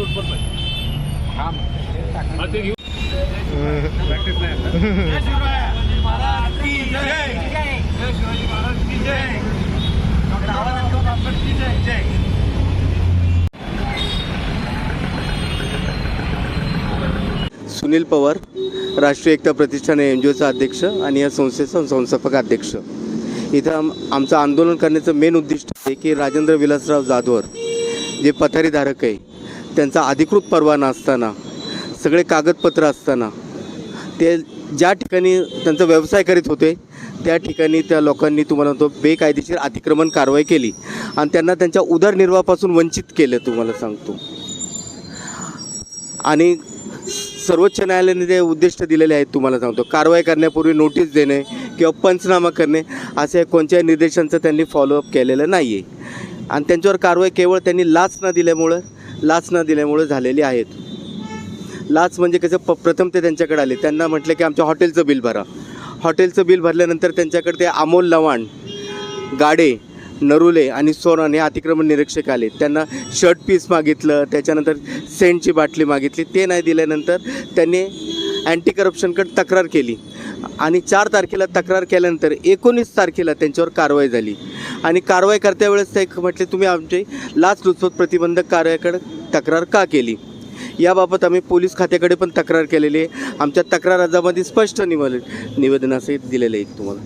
पण पाहिजे. सुनील पवार राष्ट्रीय एकता प्रतिष्ठान एन जी ओचा अध्यक्ष आणि या संस्थेचा संस्थापक अध्यक्ष. इथं आम आमचं आंदोलन करण्याचं मेन उद्दिष्ट आहे की राजेंद्र विलासराव जाधवर जे पथारीधारक आहे त्यांचा अधिकृत परवाना असताना सगळे कागदपत्र असताना ते ज्या ठिकाणी त्यांचा व्यवसाय करीत होते त्या ठिकाणी त्या लोकांनी तुम्हाला तो बेकायदेशीर अतिक्रमण कारवाई केली आणि त्यांना त्यांच्या उदरनिर्वाहापासून वंचित केलं तुम्हाला सांगतो. आणि सर्वोच्च न्यायालयाने जे उद्दिष्ट दिलेले आहेत तुम्हाला सांगतो कारवाई करण्यापूर्वी नोटीस देणे किंवा पंचनामा करणे असे कोणत्याही निर्देशांचं त्यांनी फॉलोअप केलेलं नाही आहे आणि त्यांच्यावर कारवाई केवळ त्यांनी लाच न दिल्यामुळं लाच न दिल्यामुळं झालेली आहेत. लाच म्हणजे कसं प प्रथम ते त्यांच्याकडे आले. त्यांना म्हटलं की आमच्या हॉटेलचं बिल भरा. हॉटेलचं बिल भरल्यानंतर त्यांच्याकडे ते अमोल लवाण गाडे नरुले आणि सोनन हे अतिक्रमण निरीक्षक आले. त्यांना शर्ट पीस मागितलं त्याच्यानंतर सेंटची बाटली मागितली. ते नाही दिल्यानंतर त्यांनी अँटी करप्शनकडे तक्रार केली. आणि चार तारखेला तक्रार केल्यानंतर एकोणीस तारखेला त्यांच्यावर कारवाई झाली. आणि कारवाई करत्या वेळेस ते म्हटले तुम्ही आमचे लाचलुचपत प्रतिबंधक कार्याकडे तक्रार का केली? याबाबत आम्ही पोलीस खात्याकडे पण तक्रार केलेली आहे. आमच्या तक्रार अर्जामध्ये स्पष्ट निवेदन निवेदनासहित दिलेलं आहे तुम्हाला.